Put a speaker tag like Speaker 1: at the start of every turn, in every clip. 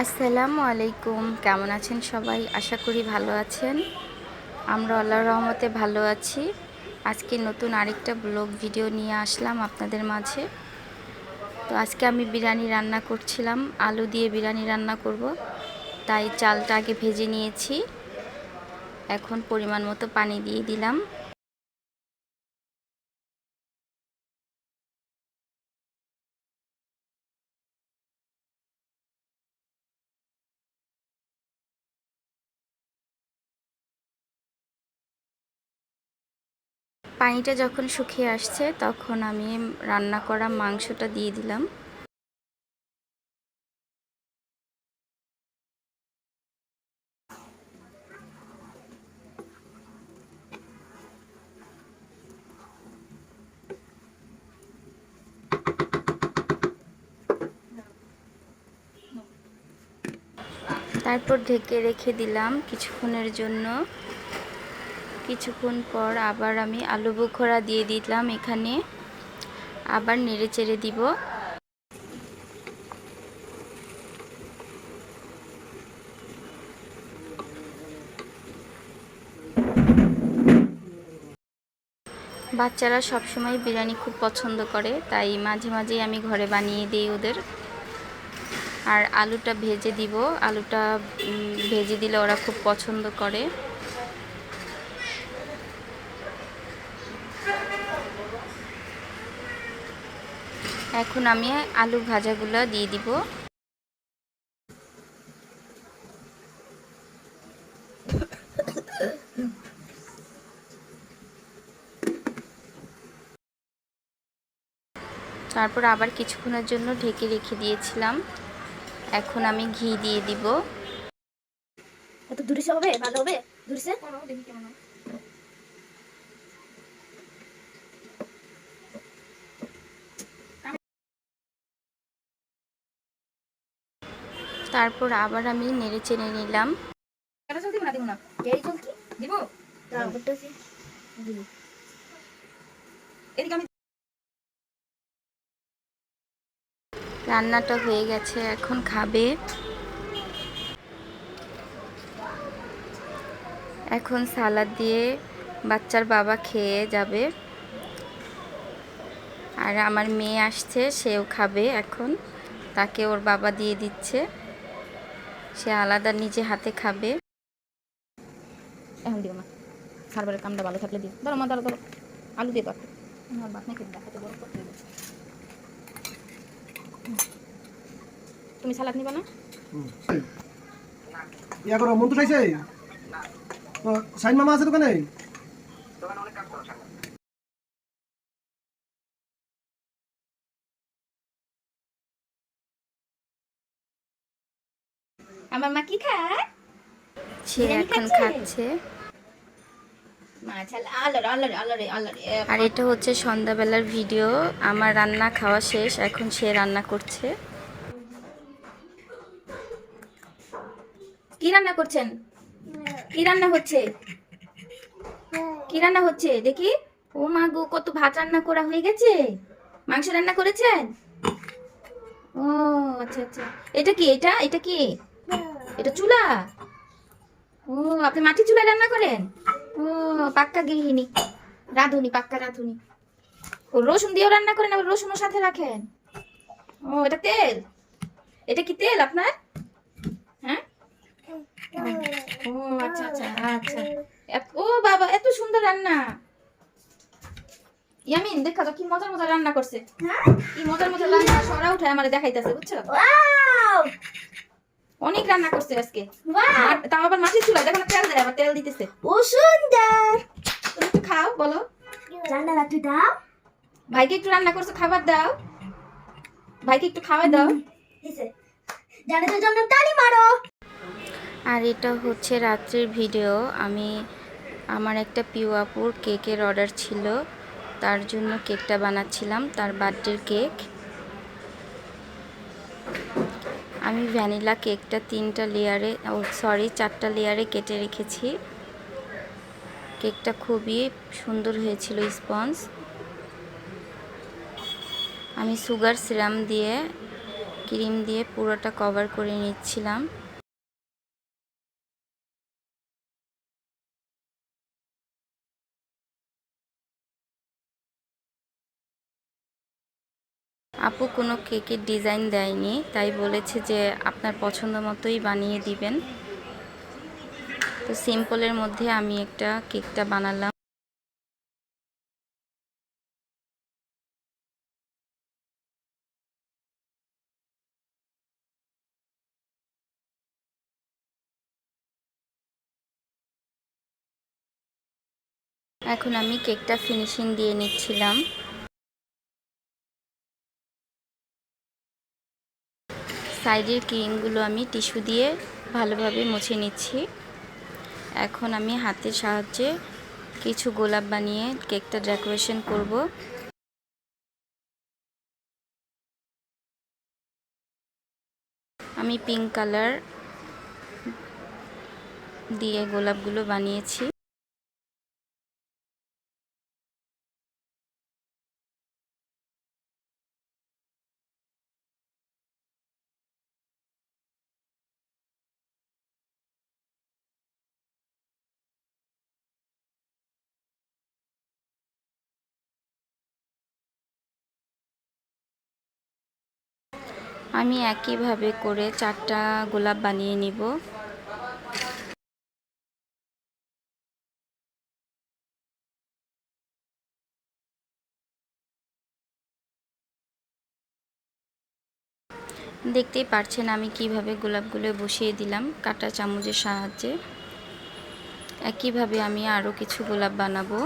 Speaker 1: আসসালামু আলাইকুম। কেমন আছেন সবাই? আশা করি ভালো আছেন। আমরা আল্লাহর রহমতে ভালো আছি। আজকে নতুন আরেকটা ব্লগ ভিডিও নিয়ে আসলাম আপনাদের মাঝে। তো আজকে আমি বিরিয়ানি রান্না করছিলাম। আলু দিয়ে বিরিয়ানি রান্না করব। তাই চালটা আগে ভেজে নিয়েছি। এখন পরিমাণ মতো পানি দিয়ে দিলাম। পানিটা যখন শুকিয়ে আসছে, তখন আমি রান্না করা মাংসটা দিয়ে দিলাম। তারপর ঢেকে রেখে দিলাম কিছুক্ষণের জন্য। কিছুক্ষণ পর আবার আমি আলু বুখরা দিয়ে দিলাম এখানে। আবার নেড়ে চেড়ে দিব। বাচ্চারা সবসময় বিরিয়ানি খুব পছন্দ করে, তাই মাঝে মাঝেই আমি ঘরে বানিয়ে দিই ওদের। আর আলুটা ভেজে দিব। আলুটা ভেজে দিলে ওরা খুব পছন্দ করে। এখন আমি আলু ভাজাগুলো দিয়ে দিব। তারপর আবার কিছুক্ষণের জন্য ঢেকে রেখে দিয়েছিলাম। এখন আমি ঘি দিয়ে দিব।
Speaker 2: এত দূরে হবে? ভালো হবে? দূরে
Speaker 1: তারপর আবার আমি নেড়ে চেড়ে নিলাম। রান্নাটা হয়ে গেছে এখন খাবে। এখন সালাদ দিয়ে বাচ্চার বাবা খেয়ে যাবে। আর আমার মেয়ে আসছে সেও খাবে এখন। তাকে ওর বাবা দিয়ে দিচ্ছে। সে আলাদা নিজে হাতে খাবে।
Speaker 2: এখন দিও না সার্ভারের কামটা ভালো থাকলে দিও। ধরো মা ধরো ধরো। আলু দিয়ে পাকো আমার বাপ নাকি দেখাতে বড় করতে দেবে। তুমি সালাদ নিবা না?
Speaker 3: ইয়া করো মন্টু চাইছে তো সাইন মামা আছে দোকানে?
Speaker 2: আমার মা কি খায়?
Speaker 1: সে এখন
Speaker 2: খাচ্ছে?
Speaker 1: আর এটা হচ্ছে সন্ধ্যাবেলার ভিডিও। আমার রান্না খাওয়া শেষ এখন সে রান্না করছে।
Speaker 2: কি রান্না করছেন? কি রান্না হচ্ছে? কি রান্না হচ্ছে? দেখি। ও মা গো কত ভাত রান্না করা হয়ে গেছে। মাংস রান্না করেছেন? ও আচ্ছা আচ্ছা। এটা কি? এটা এটা কি? এটা চুলা। ও আপনি মাটির চুলায় রান্না করেন? ও পাক্কা গৃহিণী। রাঁধুনি পাক্কা রাঁধুনি। ও রসুন দিয়েও রান্না করেন আবার রসুনও সাথে রাখেন? ও এটা তেল? এটা কি তেল আপনার? হ্যাঁ? ও আচ্ছা আচ্ছা আচ্ছা। ও বাবা এত সুন্দর রান্না। ইয়ামিন দেখা তো কি মজার মজার রান্না করছে। কি মজার মজার রান্না সরা উঠে আমারে দেখাইতেছে বুঝছ? অনেক রান্না করছে আজকে। তাও আবার মাটির চুলা দেখো তেল দেয় আবার তেল দিতেছে।
Speaker 4: ও সুন্দর!
Speaker 2: তুমি একটু খাও বলো।
Speaker 4: রান্না রাখতে দাও।
Speaker 2: ভাইকে একটু রান্না করছ খাবার দাও। ভাইকে একটু খাবার দাও।
Speaker 4: এসে জানাদের জন্য তালি মারো।
Speaker 1: আর এটা হচ্ছে রাত্রির ভিডিও। আমি আমার একটা পিওয়াপুর কেকের অর্ডার ছিল। তার জন্য কেকটা বানাচ্ছিলাম তার বার্থডের কেক। আমি ভ্যানিলা কেকটা তিনটা লেয়ারে সরি, চারটা লেয়ারে কেটে রেখেছি। কেকটা খুবই সুন্দর হয়েছিল স্পঞ্জ। আমি সুগার সিরাম দিয়ে, ক্রিম দিয়ে পুরোটা কভার করে নিচ্ছিলাম। আপু কোনো কেকের ডিজাইন দেয়নি, তাই বলেছে যে আপনার পছন্দ মতোই বানিয়ে দিবেন। তো সিম্পলের মধ্যে আমি একটা কেকটা বানালাম। এখন আমি কেকটা ফিনিশিং দিয়ে নিচ্ছিলাম। সাইডের ক্রিমগুলো আমি টিস্যু দিয়ে ভালোভাবে মুছে নিচ্ছি। এখন আমি হাতের সাহায্যে কিছু গোলাপ বানিয়ে কেকটা ডেকোরেশন করব। আমি পিঙ্ক কালার দিয়ে গোলাপগুলো বানিয়েছি। আমি একইভাবে করে চারটা গোলাপ বানিয়ে নিব। দেখতেই পারছেন আমি কীভাবে গোলাপগুলো বসিয়ে দিলাম কাটা চামচের সাহায্যে। একইভাবে আমি আরও কিছু গোলাপ বানাবো।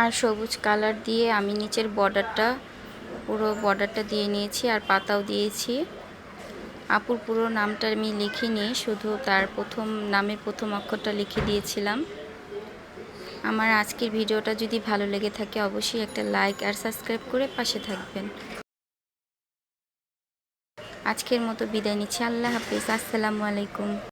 Speaker 1: আর সবুজ কালার দিয়ে আমি নিচের বর্ডারটা, পুরো বর্ডারটা দিয়ে নিয়েছি আর পাতাও দিয়েছি। আপুর পুরো নামটা আমি লিখিনি, শুধু তার প্রথম, নামের প্রথম অক্ষরটা লিখে দিয়েছিলাম। আমার আজকের ভিডিওটা যদি ভালো লেগে থাকে, অবশ্যই একটা লাইক আর সাবস্ক্রাইব করে পাশে থাকবেন। আজকের মতো বিদায় নিচ্ছি। আল্লাহ হাফিজ। আসসালামু আলাইকুম।